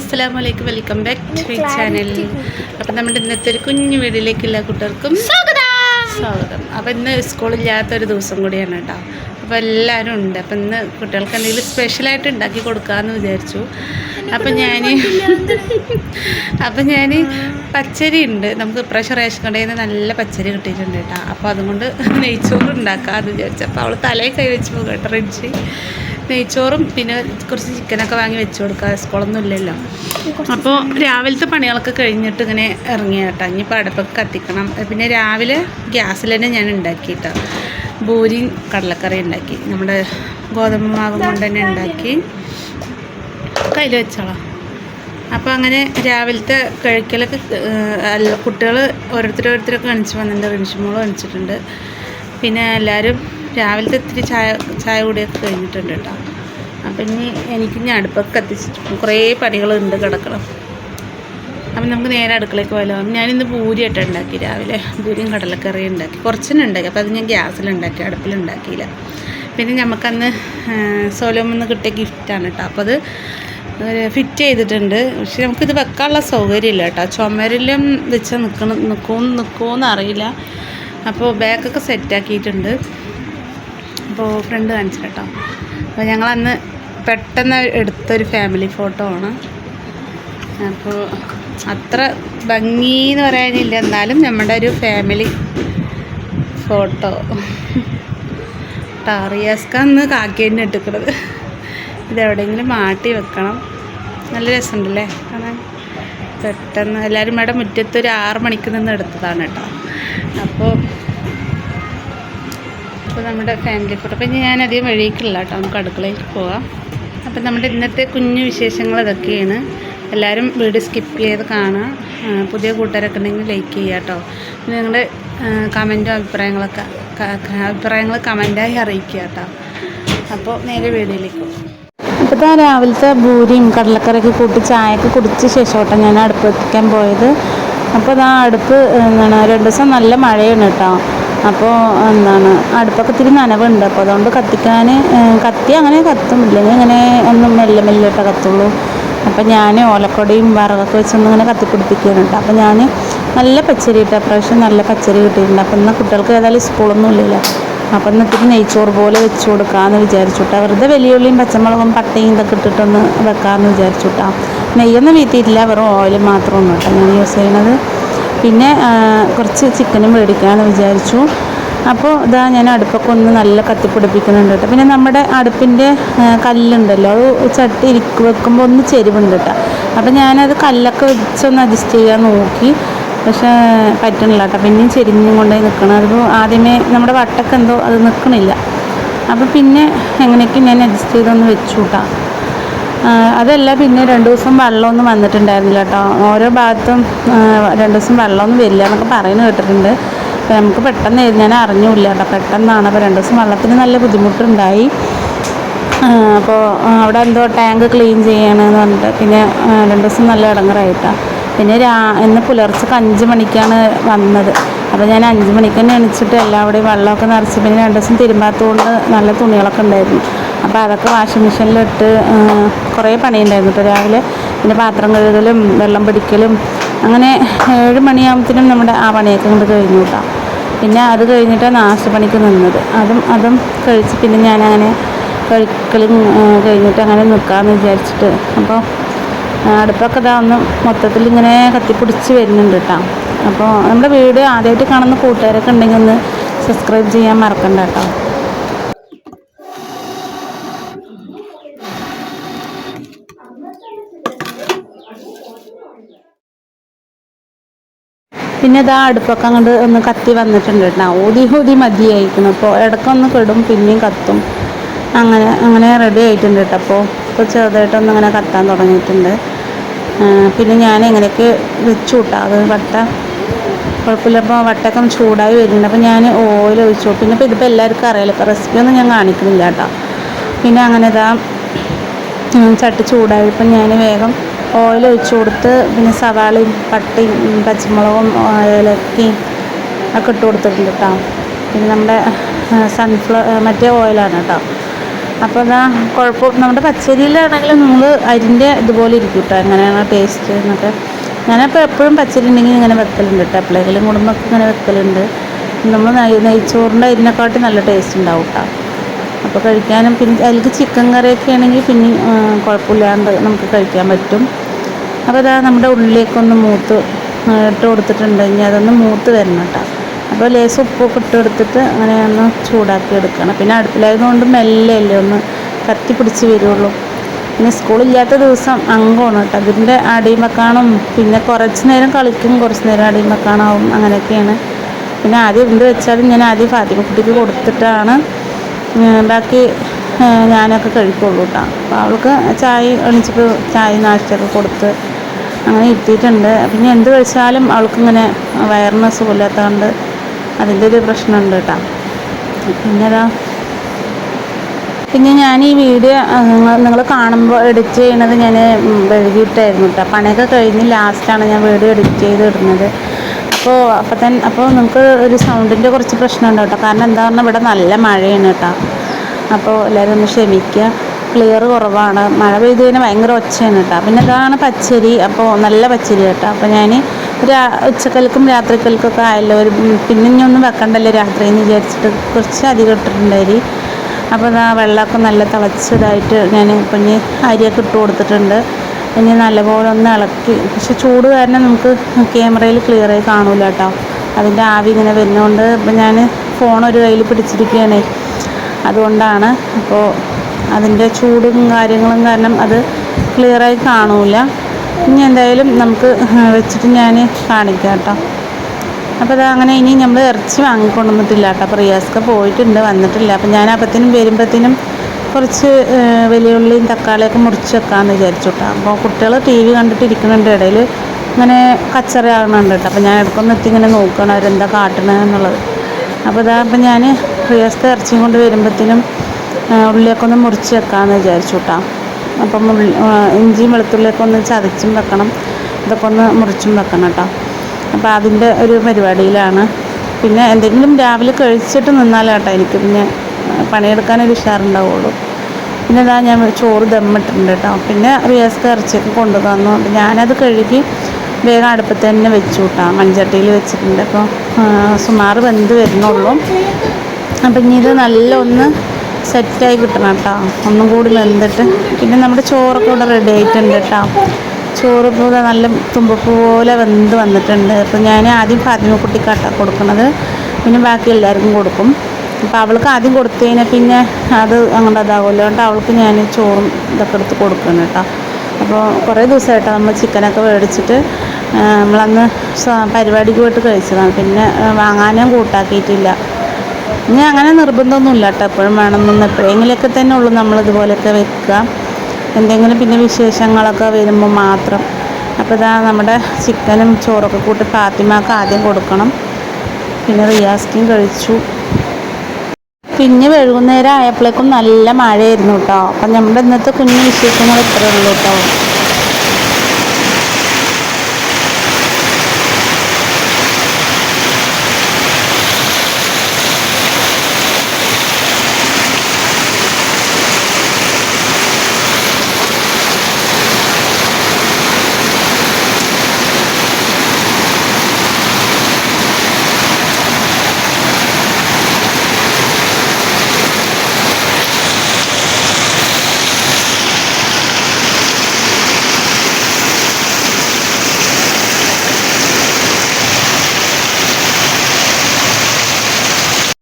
അസ്സാം വലൈക്കും welcome back to my channel. അപ്പം നമ്മുടെ ഇന്നത്തെ ഒരു കുഞ്ഞു വീടിലേക്ക് എല്ലാ കുട്ടികൾക്കും സ്വാഗതം. അപ്പം ഇന്ന് സ്കൂളില്ലാത്തൊരു ദിവസം കൂടിയാണ് കേട്ടോ. അപ്പോൾ എല്ലാവരും ഉണ്ട്. അപ്പം ഇന്ന് കുട്ടികൾക്ക് എന്തെങ്കിലും സ്പെഷ്യലായിട്ട് ഉണ്ടാക്കി കൊടുക്കാമെന്ന് വിചാരിച്ചു. അപ്പം ഞാൻ അപ്പം ഞാൻ പച്ചരി ഉണ്ട്. നമുക്ക് ഇപ്രാവശ്യം റേഷൻ കടയിൽ നിന്ന് നല്ല പച്ചരി കിട്ടിയിട്ടുണ്ട് കേട്ടോ. അപ്പോൾ അതുകൊണ്ട് നെയ്ച്ചോറ് ഉണ്ടാക്കാമെന്ന് വിചാരിച്ചു. അപ്പോൾ അവൾ തലയിൽ കൈ വെച്ച് പോകും കേട്ടോ റിഞ്ചി നെയ്ച്ചോറും പിന്നെ കുറച്ച് ചിക്കനൊക്കെ വാങ്ങി വെച്ച് കൊടുക്കുക സ്കൂളൊന്നും ഇല്ലല്ലോ. അപ്പോൾ രാവിലത്തെ പണികളൊക്കെ കഴിഞ്ഞിട്ട് ഇങ്ങനെ ഇറങ്ങിയ കേട്ടോ ഇനിയിപ്പോൾ അടുപ്പൊക്കെ കത്തിക്കണം. പിന്നെ രാവിലെ ഗ്യാസിൽ തന്നെ ഞാൻ ഉണ്ടാക്കിയിട്ടോ. പൂരിയും കടലക്കറി ഉണ്ടാക്കി. നമ്മുടെ ഗോതമ്പ് മാവ് കൊണ്ട് തന്നെ ഉണ്ടാക്കി. കയ്യിൽ വെച്ചോളാം. അപ്പോൾ അങ്ങനെ രാവിലത്തെ കഴിക്കലൊക്കെ കുട്ടികൾ ഓരോരുത്തരോരുത്തരൊക്കെ കാണിച്ച് വന്നിട്ടുണ്ട്. റിൻഷിമോൾ കാണിച്ചിട്ടുണ്ട്. പിന്നെ എല്ലാവരും രാവിലത്തെ ഇത്തിരി ചായ ചായ കൂടിയൊക്കെ കഴിഞ്ഞിട്ടുണ്ട് കേട്ടോ. അപ്പം ഇനി എനിക്ക് ഇനി അടുപ്പൊക്കെ കത്തിച്ചിട്ട് കുറേ പണികളുണ്ട് കിടക്കണം. അപ്പം നമുക്ക് നേരെ അടുക്കളയ്ക്ക് പോയാലോ? ഞാനിന്ന് പൂരിയായിട്ട് ഉണ്ടാക്കി. രാവിലെ പൂരിയും കടലക്കറിയും ഉണ്ടാക്കി. കുറച്ചെണ്ണം ഉണ്ടാക്കി. അപ്പോൾ അത് ഞാൻ ഗ്യാസിലുണ്ടാക്കി. അടുപ്പിലുണ്ടാക്കിയില്ല പിന്നെ നമുക്കന്ന് സോലോമെന്ന് കിട്ടിയ ഗിഫ്റ്റാണ് കേട്ടോ. അപ്പോൾ അത് ഫിറ്റ് ചെയ്തിട്ടുണ്ട്. പക്ഷെ നമുക്കിത് വെക്കാനുള്ള സൗകര്യമില്ല കേട്ടോ. ചുമരിലും വെച്ച് നിൽക്കണം നിൽക്കുമോ നിൽക്കുമെന്ന് അറിയില്ല. അപ്പോൾ ബാക്കൊക്കെ സെറ്റാക്കിയിട്ടുണ്ട് അപ്പോൾ ഫ്രണ്ട് കാണിച്ചു കേട്ടോ. അപ്പോൾ ഞങ്ങളന്ന് പെട്ടെന്ന് എടുത്തൊരു ഫാമിലി ഫോട്ടോ ആണ്. അപ്പോൾ അത്ര ഭംഗി എന്ന് പറയാനില്ല. എന്നാലും നമ്മുടെ ഒരു ഫാമിലി ഫോട്ടോ ടാറിയാസ്ക എന്ന് കാക്കേനെ ഇട്ടിക്കണത്. ഇതെവിടെയെങ്കിലും മാട്ടി വെക്കണം. നല്ല രസമുണ്ടല്ലേ? കാണാൻ പെട്ടെന്ന് എല്ലാവരും ഇവിടെ മുറ്റത്ത് ഒരു ആറ് മണിക്ക് നിന്ന് എടുത്തതാണ് കേട്ടോ. അപ്പോൾ അപ്പോൾ നമ്മുടെ ഫാമിലി ഫോട്ടോ അപ്പോൾ ഇനി ഞാൻ അധികം വഴിക്കില്ല കേട്ടോ. നമുക്ക് അടുക്കളയിൽ പോവാം. അപ്പോൾ നമ്മുടെ ഇന്നത്തെ കുഞ്ഞു വിശേഷങ്ങൾ ഇതൊക്കെയാണ്. എല്ലാവരും വീഡിയോ സ്കിപ്പ് ചെയ്ത് കാണുക. ആ, പുതിയ കൂട്ടുകാരൊക്കെ ഉണ്ടെങ്കിൽ ലൈക്ക് ചെയ്യുക കേട്ടോ. നിങ്ങളുടെ കമന്റും അഭിപ്രായങ്ങളൊക്കെ അഭിപ്രായങ്ങൾ കമന്റായി അറിയിക്കുക കേട്ടോ. അപ്പോൾ നേരെ വീഡിയോയിലേക്ക് അപ്പോൾ ഇതാ രാവിലത്തെ ഭൂരിയും കടലക്കറിയൊക്കെ കൂട്ടി ചായയൊക്കെ കുടിച്ച ശേഷമാട്ടോ ഞാൻ അടുപ്പ് എത്തിക്കാൻ പോയത്. അപ്പോൾ ഇതാ അടുപ്പ് എന്താണ് രണ്ട് ദിവസം നല്ല മഴയാണ് കേട്ടോ. അപ്പോൾ എന്താണ് അടുപ്പൊക്കെ നനവുണ്ട്. അപ്പോൾ അതുകൊണ്ട് കത്തിക്കാൻ കത്തി അങ്ങനെ കത്തും. ഇല്ലെങ്കിൽ അങ്ങനെ ഒന്നും മെല്ലെ മെല്ലെ ഇട്ടേ കത്തുള്ളൂ. അപ്പം ഞാൻ ഓലക്കൊടിയും വിറകൊക്കെ വെച്ചൊന്നും ഇങ്ങനെ കത്തിപ്പിടിപ്പിക്കുന്നുണ്ട് അപ്പം ഞാൻ നല്ല പച്ചരി ഇട്ട പ്രാവശ്യം നല്ല പച്ചരി കിട്ടിയിട്ടുണ്ട്. അപ്പം ഇന്ന് കുട്ടികൾക്ക് ഏതായാലും സ്കൂളൊന്നും ഇല്ലല്ലോ. അപ്പം എന്നിട്ട് നെയ്ച്ചോറ് പോലെ വെച്ച് കൊടുക്കാമെന്ന് വിചാരിച്ചുട്ടാ വെറുതെ വലിയുള്ളിയും പച്ചമുളകും പട്ടയും ഇതൊക്കെ ഇട്ടിട്ടൊന്ന് വെക്കാമെന്ന് വിചാരിച്ചുട്ടാ നെയ്യൊന്നും വീട്ടിയിട്ടില്ല വെറും ഓയിൽ മാത്രമൊന്നും കേട്ടോ. ഞാൻ യൂസ് ചെയ്യണത് പിന്നെ കുറച്ച് ചിക്കനും മേടിക്കാമെന്ന് വിചാരിച്ചു. അപ്പോൾ ഇതാ ഞാൻ അടുപ്പൊക്കെ ഒന്ന് നല്ല കത്തിപ്പിടിപ്പിക്കുന്നുണ്ട് കേട്ടോ. പിന്നെ നമ്മുടെ അടുപ്പിന്റെ കല്ലുണ്ടല്ലോ അത് ചട്ടി ഇരിക്ക് വെക്കുമ്പോൾ ഒന്ന് ചെരിവുണ്ട് കേട്ടോ. അപ്പോൾ ഞാനത് കല്ലൊക്കെ വെച്ചൊന്ന് അഡ്ജസ്റ്റ് ചെയ്യാൻ നോക്കി. പക്ഷേ പറ്റണില്ല കേട്ടോ. പിന്നെയും ചെരിഞ്ഞും കൊണ്ടേ നിൽക്കണം അതിപ്പോൾ ആദ്യമേ നമ്മുടെ വട്ടൊക്കെ എന്തോ അത് നിൽക്കണില്ല അപ്പോൾ പിന്നെ എങ്ങനെയൊക്കെ ഞാൻ അഡ്ജസ്റ്റ് ചെയ്തൊന്ന് വെച്ചു കൂട്ടാം. അതല്ല പിന്നെ രണ്ട് ദിവസം വെള്ളമൊന്നും വന്നിട്ടുണ്ടായിരുന്നില്ല കേട്ടോ ഓരോ ഭാഗത്തും രണ്ടു ദിവസം വെള്ളമൊന്നും വരില്ല എന്നൊക്കെ പറയുന്നു കേട്ടിട്ടുണ്ട്. അപ്പോൾ നമുക്ക് പെട്ടെന്ന് ഞാൻ അറിഞ്ഞില്ല കേട്ടോ പെട്ടെന്നാണ് അപ്പോൾ രണ്ട് ദിവസം വെള്ളത്തിന് നല്ല ബുദ്ധിമുട്ടുണ്ടായി. അപ്പോൾ അവിടെ എന്തോ ടാങ്ക് ക്ലീൻ ചെയ്യണമെന്ന് പറഞ്ഞിട്ട് പിന്നെ രണ്ട് ദിവസം നല്ല ഇടങ്ങറായിട്ടാണ് പിന്നെ രാ ഇന്ന് പുലർച്ചെ അഞ്ച് മണിക്കാണ് വന്നത്. അപ്പോൾ ഞാൻ അഞ്ച് മണിക്ക് തന്നെ എണിച്ചിട്ട് എല്ലാവിടെയും വെള്ളമൊക്കെ നിറച്ച് പിന്നെ രണ്ട് ദിവസം തിരുമ്പാത്തതുകൊണ്ട് നല്ല തുണികളൊക്കെ ഉണ്ടായിരുന്നു. അപ്പോൾ അതൊക്കെ വാഷിംഗ് മെഷീനിലിട്ട് കുറേ പണിയുണ്ടായിരുന്നു. കേട്ടോ രാവിലെ പിന്നെ പാത്രം കഴുകലും വെള്ളം പിടിക്കലും അങ്ങനെ ഏഴ് മണിയാകുമ്പത്തിനും നമ്മുടെ ആ പണിയൊക്കെ കൊണ്ട് കഴിഞ്ഞു കേട്ടോ പിന്നെ അത് കഴിഞ്ഞിട്ടാണ് നാശപ്പണിക്ക് നിന്നത്. അതും അതും കഴിച്ച് പിന്നെ ഞാനങ്ങനെ കഴിക്കലും കഴിഞ്ഞിട്ട് അങ്ങനെ നിൽക്കാമെന്ന് വിചാരിച്ചിട്ട്. അപ്പോൾ അടുപ്പൊക്കെ ഇതാ ഒന്ന് മൊത്തത്തിൽ ഇങ്ങനെ കത്തിപ്പിടിച്ച് വരുന്നുണ്ട് കേട്ടോ അപ്പോൾ നമ്മുടെ വീട് ആദ്യമായിട്ട് കാണുന്ന കൂട്ടുകാരൊക്കെ ഉണ്ടെങ്കിൽ ഒന്ന് സബ്സ്ക്രൈബ് ചെയ്യാൻ മറക്കണ്ട കേട്ടോ പിന്നെ ഇതാ അടുപ്പൊക്കെ അങ്ങോട്ട് ഒന്ന് കത്തി വന്നിട്ടുണ്ട് കേട്ടോ. ഊതി ഊതി മതിയായിരിക്കണം അപ്പോൾ ഇടയ്ക്കൊന്ന് കെടും പിന്നെയും കത്തും. അങ്ങനെ അങ്ങനെ റെഡി ആയിട്ടുണ്ട് കേട്ടോ. അപ്പോൾ ഇപ്പോൾ ചെറുതായിട്ടൊന്ന് അങ്ങനെ കത്താൻ തുടങ്ങിയിട്ടുണ്ട്. പിന്നെ ഞാൻ എങ്ങനെയൊക്കെ വെച്ചു കൂട്ടാം അത് വട്ട കുഴപ്പമില്ല. അപ്പോൾ വട്ടക്കം ചൂടായി വരുന്നുണ്ട്. അപ്പോൾ ഞാൻ ഓയിൽ ഒഴിച്ചു പിന്നെ ഇപ്പോൾ ഇതിപ്പോൾ എല്ലാവർക്കും അറിയാലോ ഇപ്പോൾ റെസിപ്പി ഒന്നും ഞാൻ കാണിക്കുന്നില്ല കേട്ടോ പിന്നെ അങ്ങനെ ഇതാ ചട്ടി ചൂടായപ്പോൾ ഞാൻ വേഗം ഓയിൽ ഒഴിച്ച് കൊടുത്ത് പിന്നെ സവാളയും പട്ടയും പച്ചമുളകും ഏലക്കയും ഒക്കെ ഇട്ട് കൊടുത്തിട്ടുണ്ട് കേട്ടോ പിന്നെ നമ്മുടെ സൺഫ്ലവർ മറ്റേ ഓയിലാണ് കേട്ടോ അപ്പോൾ അതാ കുഴപ്പം നമ്മുടെ പച്ചരിയിലാണെങ്കിലും നമ്മൾ അരിന്റെ ഇതുപോലെ ഇരിക്കും കേട്ടോ എങ്ങനെയാണ് ടേസ്റ്റ് എന്നൊക്കെ. ഞാനപ്പോൾ എപ്പോഴും പച്ചരി ഉണ്ടെങ്കിൽ ഇങ്ങനെ വെക്കലുണ്ട് കേട്ടോ എപ്പോഴെങ്കിലും കുടുംബമൊക്കെ ഇങ്ങനെ വെക്കലുണ്ട്. നമ്മൾ നെയ് നെയ്ച്ചോറിന്റെ അരിനെക്കാട്ടി നല്ല ടേസ്റ്റ് ഉണ്ടാവും കേട്ടോ അപ്പോൾ കഴിക്കാനും പിന്നെ അതിലേക്ക് ചിക്കൻ കറിയൊക്കെ ആണെങ്കിൽ പിന്നെ കുഴപ്പമില്ലാണ്ട് നമുക്ക് കഴിക്കാൻ പറ്റും. അപ്പോൾ അതാ നമ്മുടെ ഉള്ളിലേക്കൊന്ന് മൂത്ത് ഇട്ട് കൊടുത്തിട്ടുണ്ടെങ്കിൽ അതൊന്ന് മൂത്ത് വരണം കേട്ടോ അപ്പോൾ ലേസ് ഉപ്പൊക്കെ ഇട്ട് കൊടുത്തിട്ട് അങ്ങനെ ഒന്ന് ചൂടാക്കി എടുക്കണം. പിന്നെ അടുപ്പിലായതുകൊണ്ട് മെല്ലെ അല്ലേ ഒന്ന് കത്തി പിടിച്ച് വരുള്ളൂ. പിന്നെ സ്കൂളില്ലാത്ത ദിവസം അംഗമാണ് കേട്ടോ അതിന്റെ അടിമക്കാണും പിന്നെ കുറച്ച് നേരം കളിക്കും. കുറച്ച് നേരം അടിമക്കാണാവും അങ്ങനെയൊക്കെയാണ്. പിന്നെ ആദ്യം എന്ത് വെച്ചാലും ഞാൻ ആദ്യം ഫാത്തിമ കുട്ടിക്ക് കൊടുത്തിട്ടാണ് ബാക്കി ഞാനൊക്കെ കഴിക്കുള്ളൂ കേട്ടോ അപ്പോൾ അവൾക്ക് ചായ എണിച്ചിട്ട് ചായ നാശത്തൊക്കെ കൊടുത്ത് അങ്ങനെ ഇരുത്തിയിട്ടുണ്ട് പിന്നെ എന്ത് കഴിച്ചാലും അവൾക്കിങ്ങനെ വയറിന് സുഖമില്ലാത്തതുകൊണ്ട് അതിന്റെ ഒരു പ്രശ്നമുണ്ട് കേട്ടോ പിന്നെ അതാ പിന്നെ ഞാൻ ഈ വീഡിയോ നിങ്ങൾ കാണുമ്പോൾ എഡിറ്റ് ചെയ്യണത് ഞാൻ വൈകിട്ടായിരുന്നു കേട്ടോ പണിയൊക്കെ കഴിഞ്ഞ് ലാസ്റ്റാണ് ഞാൻ വീഡിയോ എഡിറ്റ് ചെയ്ത് ഇടുന്നത് അപ്പോൾ അപ്പോൾ തന്നെ അപ്പോൾ നിങ്ങൾക്ക് ഒരു സൗണ്ടിന്റെ കുറച്ച് പ്രശ്നമുണ്ട് കേട്ടോ കാരണം എന്താ പറഞ്ഞാൽ ഇവിടെ നല്ല മഴയാണ് കേട്ടോ അപ്പോൾ എല്ലാവരും ഒന്ന് ക്ഷമിക്കുക ക്ലിയർ കുറവാണ്. മഴ പെയ്ത് കഴിഞ്ഞാൽ ഭയങ്കര ഒച്ചയാണ് കേട്ടോ. പിന്നെ ഇതാണ് പച്ചരി. അപ്പോൾ നല്ല പച്ചരി കേട്ടോ. അപ്പോൾ ഞാൻ രാ ഉച്ചക്കൽക്കും രാത്രിക്കൽക്കൊക്കെ ആയല്ലോ. ഒരു പിന്നെ ഇനി ഒന്നും വെക്കണ്ടല്ലോ രാത്രി എന്ന് വിചാരിച്ചിട്ട് കുറച്ച് അധികം ഇട്ടിട്ടുണ്ടായി അപ്പോൾ ആ വെള്ളമൊക്കെ നല്ല തിളച്ചതായിട്ട് ഞാൻ ഇപ്പം ഇനി അരിയൊക്കെ ഇട്ട് കൊടുത്തിട്ടുണ്ട്. ഇനി നല്ലപോലെ ഒന്ന് ഇളക്കി. പക്ഷെ ചൂട് കാരണം നമുക്ക് ക്യാമറയിൽ ക്ലിയറായി കാണൂല കേട്ടോ. അതിന്റെ ആവി ഇങ്ങനെ വരുന്നതുകൊണ്ട് ഇപ്പം ഞാൻ ഫോൺ ഒരു കയ്യിൽ പിടിച്ചിരിക്കുകയാണ്. അതുകൊണ്ടാണ് അപ്പോൾ അതിന്റെ ചൂടും കാര്യങ്ങളും കാരണം അത് ക്ലിയറായി കാണൂല. ഇനി എന്തായാലും നമുക്ക് വെച്ചിട്ട് ഞാൻ കാണിക്കാം കേട്ടോ. അപ്പോൾ അത് അങ്ങനെ ഇനി നമ്മൾ ഇറച്ചി വാങ്ങിക്കൊണ്ടുവന്നിട്ടില്ല കേട്ടോ. അപ്പോൾ പോയിട്ടുണ്ട് വന്നിട്ടില്ല. അപ്പോൾ ഞാൻ അപ്പത്തിനും വരുമ്പോഴത്തേനും കുറച്ച് വലിയ ഉള്ളിയും തക്കാളിയൊക്കെ മുറിച്ച് വെക്കാമെന്ന് വിചാരിച്ചു കേട്ടോ. അപ്പോൾ കുട്ടികൾ ടി വി കണ്ടിട്ടിരിക്കുന്നുണ്ട് ഇടയിൽ ഇങ്ങനെ കച്ചറയാകുന്നുണ്ട് കേട്ടോ. അപ്പോൾ ഞാൻ ഇടയ്ക്കൊന്ന് എത്തി ഇങ്ങനെ നോക്കണം അവരെന്താ കാട്ടണത് എന്നുള്ളത്. അപ്പോൾ ഇതാ അപ്പം ഞാൻ റിയാസ്ക്ക് ഇറച്ചിയും കൊണ്ട് വരുമ്പോഴത്തേനും ഉള്ളിയൊക്കെ ഒന്ന് മുറിച്ച് വെക്കാമെന്ന് വിചാരിച്ചു കേട്ടോ അപ്പം ഇഞ്ചിയും വെളുത്തുള്ളിയൊക്കെ ഒന്ന് ചതച്ചും വെക്കണം. ഇതൊക്കെ ഒന്ന് മുറിച്ചും വെക്കണം കേട്ടോ. അപ്പോൾ അതിന്റെ ഒരു പരിപാടിയിലാണ്. പിന്നെ എന്തെങ്കിലും രാവിലെ കഴിച്ചിട്ട് നിന്നാലാട്ടോ എനിക്ക് പിന്നെ പണിയെടുക്കാനൊരു ഉഷാറുണ്ടാവുള്ളൂ. പിന്നെ ഇതാ ഞാൻ ചോറ് ദമ്മിട്ടിട്ടുണ്ട് കേട്ടോ. പിന്നെ റിയാസ്ക്ക് ഇറച്ചിയൊക്കെ കൊണ്ടു തന്നു ഞാനത് കഴുകി വേഗം അടുപ്പത്ത് തന്നെ വെച്ചു കൂട്ടാം മൺചട്ടിയിൽ വെച്ചിട്ടുണ്ട്. അപ്പോൾ സുമാർ വെന്ത് വരുന്നുള്ളൂ. അപ്പം ഇനി ഇത് നല്ല ഒന്ന് സെറ്റായി കിട്ടണം കേട്ടോ. ഒന്നും കൂടി വെന്തിട്ട്. പിന്നെ നമ്മുടെ ചോറൊക്കെ ഇവിടെ റെഡി ആയിട്ടുണ്ട് കേട്ടോ. ചോറ് കൂടെ നല്ല തുമ്പപ്പൂ പോലെ വെന്ത് വന്നിട്ടുണ്ട്. അപ്പോൾ ഞാൻ ആദ്യം ഫാത്തിമക്കുട്ടിക്കാട്ടാണ് കൊടുക്കുന്നത് പിന്നെ ബാക്കി എല്ലാവർക്കും കൊടുക്കും. അപ്പോൾ അവൾക്ക് ആദ്യം കൊടുത്തു കഴിഞ്ഞാൽ പിന്നെ അത് അങ്ങോട്ട് അതാവുമല്ലോ. അതുകൊണ്ട് അവൾക്ക് ഞാൻ ചോറും ഇതൊക്കെ എടുത്ത് കൊടുക്കണം കേട്ടോ. അപ്പോൾ കുറേ ദിവസമായിട്ടോ നമ്മൾ ചിക്കനൊക്കെ മേടിച്ചിട്ട് നമ്മളന്ന് പരിപാടിക്ക് പോയിട്ട് കഴിച്ചതാണ്. പിന്നെ വാങ്ങാനും കൂട്ടാക്കിയിട്ടില്ല. ഇനി അങ്ങനെ നിർബന്ധമൊന്നുമില്ല കേട്ടോ എപ്പോഴും വേണമെന്നൊന്നും എപ്പോഴെങ്കിലുമൊക്കെ തന്നെ ഉള്ളൂ നമ്മളിതുപോലെയൊക്കെ വെക്കുക. എന്തെങ്കിലും പിന്നെ വിശേഷങ്ങളൊക്കെ വരുമ്പോൾ മാത്രം. അപ്പോൾ ഇതാ നമ്മുടെ ചിക്കനും ചോറൊക്കെ കൂട്ടി ഫാത്തിമാക്ക് ആദ്യം കൊടുക്കണം. പിന്നെ റിയാസ്റ്റിയും കഴിച്ചു. പിന്നെ വൈകുന്നേരം ആയപ്പോഴേക്കും നല്ല മഴയായിരുന്നു കേട്ടോ. അപ്പം നമ്മുടെ ഇന്നത്തെ കുഞ്ഞു വിശേഷങ്ങൾ ഇത്രയേ ഉള്ളൂ കേട്ടോ.